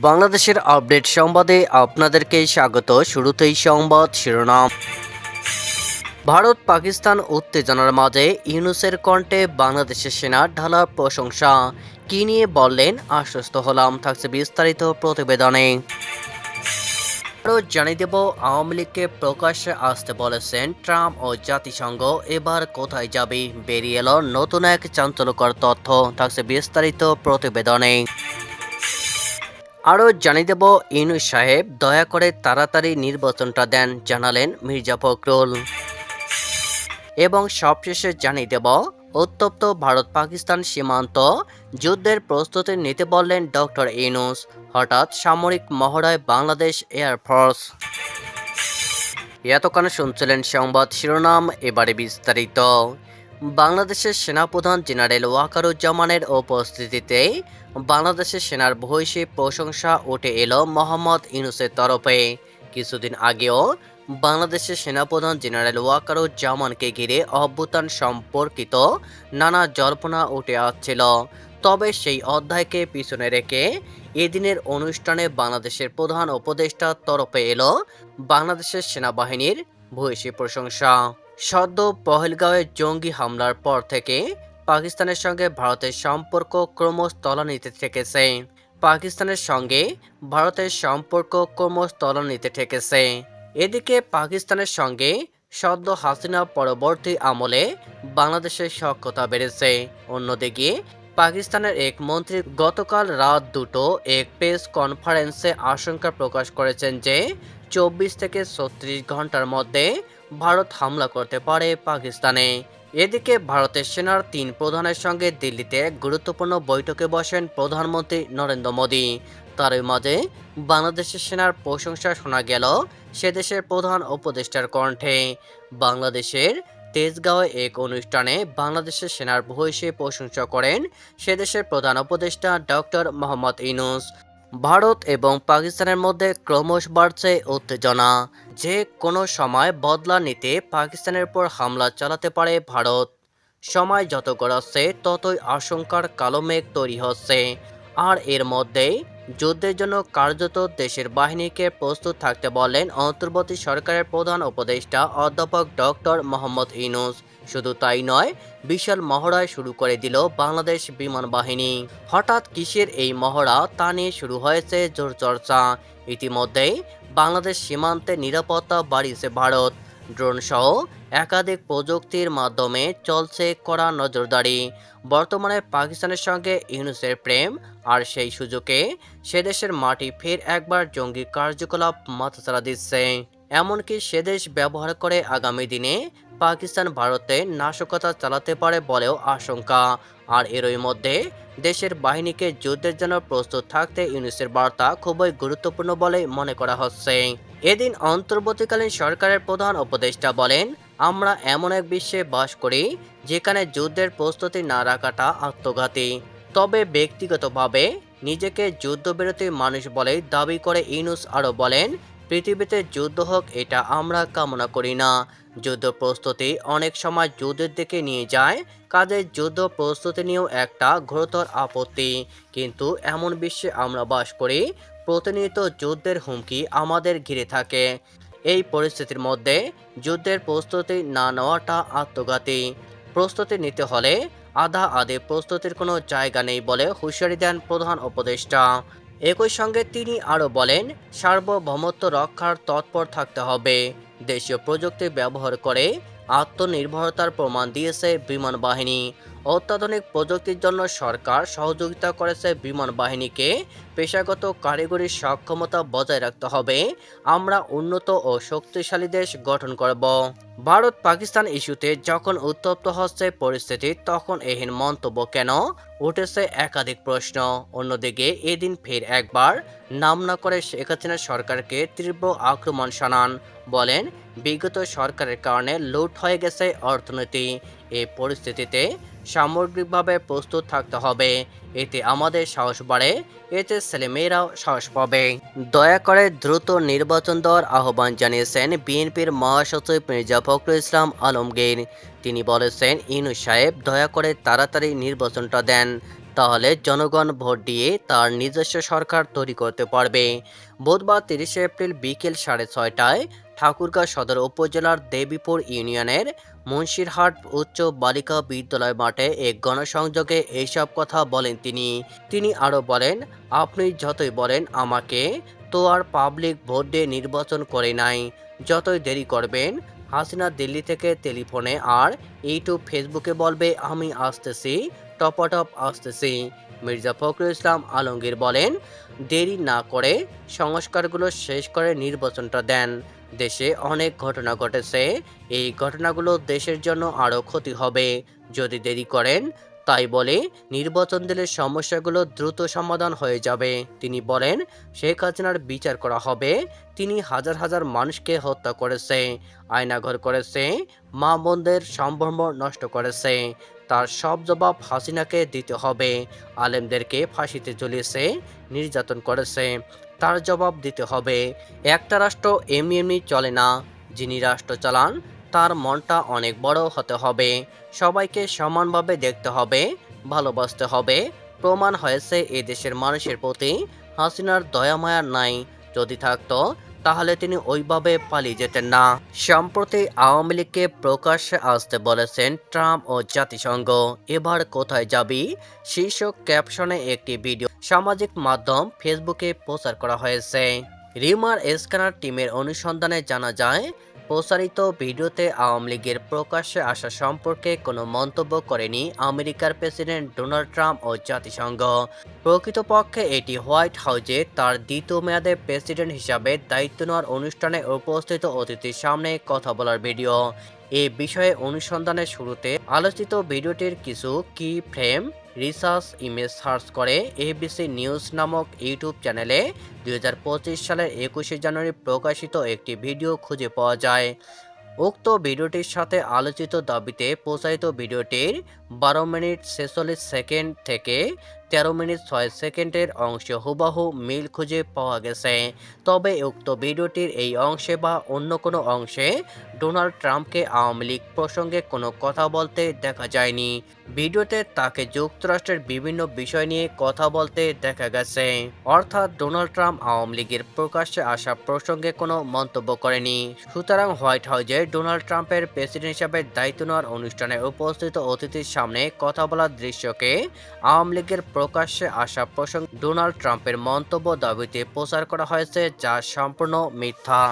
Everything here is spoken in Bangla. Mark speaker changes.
Speaker 1: বাংলাদেশের আপডেট সংবাদে আপনাদেরকে স্বাগত। শুরুতেই সংবাদ শিরোনাম। ভারত, পাকিস্তান উত্তেজনার মাঝে ইউনুসের কণ্ঠে বাংলাদেশের সেনা ঢালার প্রশংসা। কি নিয়ে বললেন? আশ্বস্ত হলাম, থাকছে বিস্তারিত প্রতিবেদনে। আরও জানিয়ে দেব, আওয়ামী লীগকে প্রকাশ্যে আসতে বলেছেন ট্রাম্প ও জাতিসংঘ। এবার কোথায় যাবে? বেরিয়ে এলো নতুন এক চাঞ্চল্যকর তথ্য। থাকছে বিস্তারিত প্রতিবেদনে। আরও জানিয়ে দেব, ইনু সাহেব দয়া করে তাড়াতাড়ি নির্বাচনটা দেন, জানালেন মির্জা ফখরুল। এবং সবশেষে জানিয়ে দেব, উত্তপ্ত ভারত পাকিস্তান সীমান্ত যুদ্ধের প্রস্তুতি নিতে বললেন ডক্টর ইনুস হঠাৎ সামরিক মহড়ায় বাংলাদেশ এয়ারফোর্স এতক্ষণ শুনছিলেন সংবাদ শিরোনাম, এবারে বিস্তারিত। বাংলাদেশের সেনাপ্রধান জেনারেল ওয়াকারুজ্জামানের উপস্থিতিতে বাংলাদেশের সেনার ভূয়সী প্রশংসা উঠে এলো মোহাম্মদ ইউনুসের তরফে। কিছুদিন আগেও বাংলাদেশের সেনাপ্রধান জেনারেল ওয়াকারুজ্জামানকে ঘিরে অভ্যুত্থান সম্পর্কিত নানা জল্পনা উঠে আসছিল। তবে সেই অধ্যায়কে পিছনে রেখে এদিনের অনুষ্ঠানে বাংলাদেশের প্রধান উপদেষ্টার তরফে এলো বাংলাদেশের সেনাবাহিনীর ভূয়সী প্রশংসা। সদ্য পহেলগাঁওয়ে জঙ্গি হামলার পর থেকে পাকিস্তানের সঙ্গে ভারতের সম্পর্ক ক্রমশ তলানিতে ঠেকেছে পাকিস্তানের সঙ্গে ভারতের সম্পর্ক ক্রমশ তলানিতে ঠেকেছে এদিকে পাকিস্তানের সঙ্গে সদ্য হাসিনা পরবর্তী আমলে বাংলাদেশের সক্ষতা বেড়েছে। অন্যদিকে পাকিস্তানের এক মন্ত্রী গতকাল রাত দুটো এক প্রেস কনফারেন্সে আশঙ্কা প্রকাশ করেছেন যে চব্বিশ থেকে ছত্রিশ ঘণ্টার মধ্যে ভারত হামলা করতে পারে পাকিস্তানে। এদিকে ভারতের সেনার তিন প্রধানের সঙ্গে দিল্লিতে এক গুরুত্বপূর্ণ বৈঠকে বসেন প্রধানমন্ত্রী নরেন্দ্র মোদী। তারই মাঝে বাংলাদেশের সেনার প্রশংসা শোনা গেল সে দেশের প্রধান উপদেষ্টার কণ্ঠে। বাংলাদেশের তেজগাঁওয়ে এক অনুষ্ঠানে বাংলাদেশের সেনার ভূয়সী প্রশংসা করেন সে দেশের প্রধান উপদেষ্টা ডক্টর মোহাম্মদ ইনুস ভারত এবং পাকিস্তানের মধ্যে ক্রমশ বাড়ছে উত্তেজনা। যে কোনো সময় বদলা নিতে পাকিস্তানের উপর হামলা চালাতে পারে ভারত। সময় যত গড়াচ্ছে, ততই আশঙ্কার কালো মেঘ তৈরি হচ্ছে। আর এর মধ্যেই যুদ্ধের জন্য কার্যত দেশের বাহিনীকে প্রস্তুত থাকতে বলেন অন্তর্বর্তী সরকারের প্রধান উপদেষ্টা অধ্যাপক ডক্টর মোহাম্মদ ইনুস শুধু তাই নয়, বিশাল মহড়ায় শুরু করে দিল বাংলাদেশ বিমান বাহিনী। হঠাৎ কিসের এই মহড়া তা নিয়ে শুরু হয়েছে জোর চর্চা। ইতিমধ্যেই বাংলাদেশ সীমান্তে নিরাপত্তা বাড়িয়েছে ভারত। ড্রোন সহ একাধিক প্রযুক্তির মাধ্যমে চলছে কড়া নজরদারি। বর্তমানে পাকিস্তানের সঙ্গে ইউনুসের প্রেম আর সেই সুযোগে সে দেশের মাটি ফের একবার জঙ্গি কার্যকলাপ মাথাচাড়া দিচ্ছে। এমনকি সে দেশ ব্যবহার করে আগামী দিনে পাকিস্তান ভারতে নাশকতা চালাতে পারে বলেও আশঙ্কা। আর এরই মধ্যে দেশের বাহিনীকে যুদ্ধের জন্য প্রস্তুত থাকতে ইউনিসের বার্তা খুবই গুরুত্বপূর্ণ বলে মনে করা হচ্ছে। এদিন অন্তর্বর্তীকালীন সরকারের প্রধান উপদেষ্টা বলেন, আমরা এমন এক বিশ্বে বাস করি যেখানে যুদ্ধের প্রস্তুতি না রাখাটা আত্মঘাতী। তবে ব্যক্তিগতভাবে নিজেকে যুদ্ধবিরতি মানুষ বলে দাবি করে ইউনুস আরও বলেন পৃথিবীতে যুদ্ধ হোক, এটা আমরা কামনা করি না। যুদ্ধ প্রস্তুতি অনেক সময় যুদ্ধের দিকে নিয়ে যায়, কাজে যুদ্ধ প্রস্তুতি নিয়েও একটা ঘোরতর আপত্তি। কিন্তু এমন বিশ্বে আমরা বাস করি, প্রতিনিয়ত যুদ্ধের হুমকি আমাদের ঘিরে থাকে। এই পরিস্থিতির মধ্যে যুদ্ধের প্রস্তুতি না নেওয়াটা আত্মঘাতী। প্রস্তুতি নিতে হলে আধা আধে প্রস্তুতির কোনো জায়গা নেই বলে হুঁশিয়ারি দেন প্রধান উপদেষ্টা। একই সঙ্গে তিনি আরও বলেন সার্বভৌমত্ব রক্ষার তৎপর থাকতে হবে। দেশীয় প্রযুক্তি ব্যবহার করে আত্মনির্ভরতার প্রমাণ দিয়েছে বিমান বাহিনী। অত্যাধুনিক প্রযুক্তির জন্য সরকার সহযোগিতা করেছে বিমান বাহিনীকে। পেশাগত কারিগরি সক্ষমতা বজায় রাখতে হবে। আমরা উন্নত ও শক্তিশালী দেশ গঠন করব। ভারত পাকিস্তান ইস্যুতে যখন উত্তপ্ত হচ্ছে পরিস্থিতি, তখন এহীন মন্তব্য কেন? উঠেছে একাধিক প্রশ্ন। অন্যদিকে, এদিন ফের একবার নাম না করে শেখ হাসিনা সরকারকে তীব্র আক্রমণ শানান। বলেন বিগত সরকারের কারণে লুট হয়ে গেছে অর্থনীতি। এই পরিস্থিতিতে সামগ্রিকভাবে প্রস্তুত থাকতে হবে। এতে আমাদের সাহস বাড়ে, এতে ছেলেমেয়েরাও সাহস পাবে। দয়া করে দ্রুত নির্বাচন দেওয়ার আহ্বান জানিয়েছেন বিএনপির মহাসচিব মির্জা ফখরুল ইসলাম আলমগীর। তিনি বলেছেন ইনু সাহেব, দয়া করে তাড়াতাড়ি নির্বাচনটা দেন, তাহলে জনগণ ভোট দিয়ে তার নিজস্ব সরকার তৈরি করতে পারবে। বুধবার তিরিশে এপ্রিল বিকেল সাড়ে ছয়টায় ঠাকুরগাঁ সদর উপজেলার দেবীপুর ইউনিয়নের মুন্সিরহাট উচ্চ বালিকা বিদ্যালয় মাঠে এক গণসংযোগে এইসব কথা বলেন তিনি। তিনি আরও বলেন, আপনি যতই বলেন আমাকে, তো আর পাবলিক ভোট দিয়ে নির্বাচন করে নাই। যতই দেরি করবেন, হাসিনা দিল্লি থেকে টেলিফোনে আর ইউটিউব, ফেসবুকে বলবে, আমি আসতেছি টপাটপ আসতেছি মির্জা ফখরুল ইসলাম আলমগীর বলেন, দেরি না করে সংস্কারগুলো শেষ করে নির্বাচনটা দেন। দেশে অনেক ঘটনা ঘটেছে। এই ঘটনাগুলো দেশের জন্য আরও ক্ষতি হবে। যদি দেরি করেন, তাই বলে নির্বাচন দিলে সমস্যাগুলো দ্রুত সমাধান হয়ে যাবে। তিনি বলেন, শেখ হাসিনার বিচার করা হবে। তিনি হাজার হাজার মানুষকে হত্যা করেছে, আয়নাঘর করেছে, মা বোনদের সম্ভ্রম নষ্ট করেছে। তার সব জবাব হাসিনাকে দিতে হবে। আলেমদেরকে ফাঁসিতে ঝুলিয়েছে, নির্যাতন করেছে। তার জবাব দিতে হবে। একটা রাষ্ট্র এমনি এমনি চলে না, যিনি রাষ্ট্র চালান, তার মনটা অনেক বড় হতে হবে। সবাইকে সমানভাবে দেখতে হবে, ভালোবাসতে হবে। প্রমাণ হয়েছে এদেশের দেশের মানুষের প্রতি, হাসিনার দয়া মায়া নাই। যদি থাকতো তাহলে তিনি ওইভাবে পালিয়ে যেতেন না। সম্প্রতি আওয়ামী লীগকে প্রকাশ্যে আসতে বলেছেন ট্রাম্প ও জাতিসংঘ। এবার কোথায় যাবি? শীর্ষক ক্যাপশনে একটি ভিডিও সামাজিক মাধ্যম ফেসবুকে প্রচার করা হয়েছে। রিমার স্ক্যানার টিমের অনুসন্ধানে জানা যায় প্রচারিত ভিডিওতে আওয়ামী লীগের প্রকাশ্যে আসা সম্পর্কে কোনো মন্তব্য করেনি আমেরিকার প্রেসিডেন্ট ডোনাল্ড ট্রাম্প ও জাতিসংঘ। প্রকৃতপক্ষে এটি হোয়াইট হাউজে তার দ্বিতীয় মেয়াদে প্রেসিডেন্ট হিসাবে দায়িত্ব নেওয়ার অনুষ্ঠানে উপস্থিত অতিথির সামনে কথা বলার ভিডিও। এ বিষয়ে অনুসন্ধানের শুরুতে আলোচিত ভিডিওটির কিছু কি ফ্রেম? রিসার্চ ইমেজ সার্চ করে এবিসি নিউজ নামক ইউটিউব চ্যানেলে দুই হাজার পঁচিশ সালের একুশে জানুয়ারি প্রকাশিত একটি ভিডিও খুঁজে পাওয়া যায়। উক্ত ভিডিওটির সাথে আলোচিত দাবিতে প্রচারিত ভিডিওটির বারো মিনিট ছেচল্লিশ সেকেন্ড থেকে তেরো মিনিট ছয় সেকেন্ডের অংশ হুবাহু মিল খুঁজে পাওয়া গেছে। তবে উক্ত ভিডিওটির এই অংশে বা অন্য কোনো অংশে ডোনাল্ড ট্রাম্পকে আওয়ামী লীগ প্রসঙ্গে কোনো কথা বলতে দেখা যায়নি। ভিডিওতে তাকে যুক্তরাষ্ট্রের বিভিন্ন বিষয় নিয়ে কথা বলতে দেখা গেছে। অর্থাৎ ডোনাল্ড ট্রাম্প আওয়ামী লীগের প্রকাশ্যে আসা প্রসঙ্গে কোনো মন্তব্য করেনি। সুতরাং হোয়াইট হাউজে ডোনাল্ড ট্রাম্পের প্রেসিডেন্ট হিসাবে দায়িত্ব নেওয়ার অনুষ্ঠানে উপস্থিত অতিথির সামনে কথা বলার দৃশ্যকে আওয়ামী লীগের প্রকাশ্যে আসা প্রসঙ্গে ডোনাল্ড ট্রাম্পের মন্তব্য দাবিতে প্রচার করা হয়েছে যা সম্পূর্ণ মিথ্যা।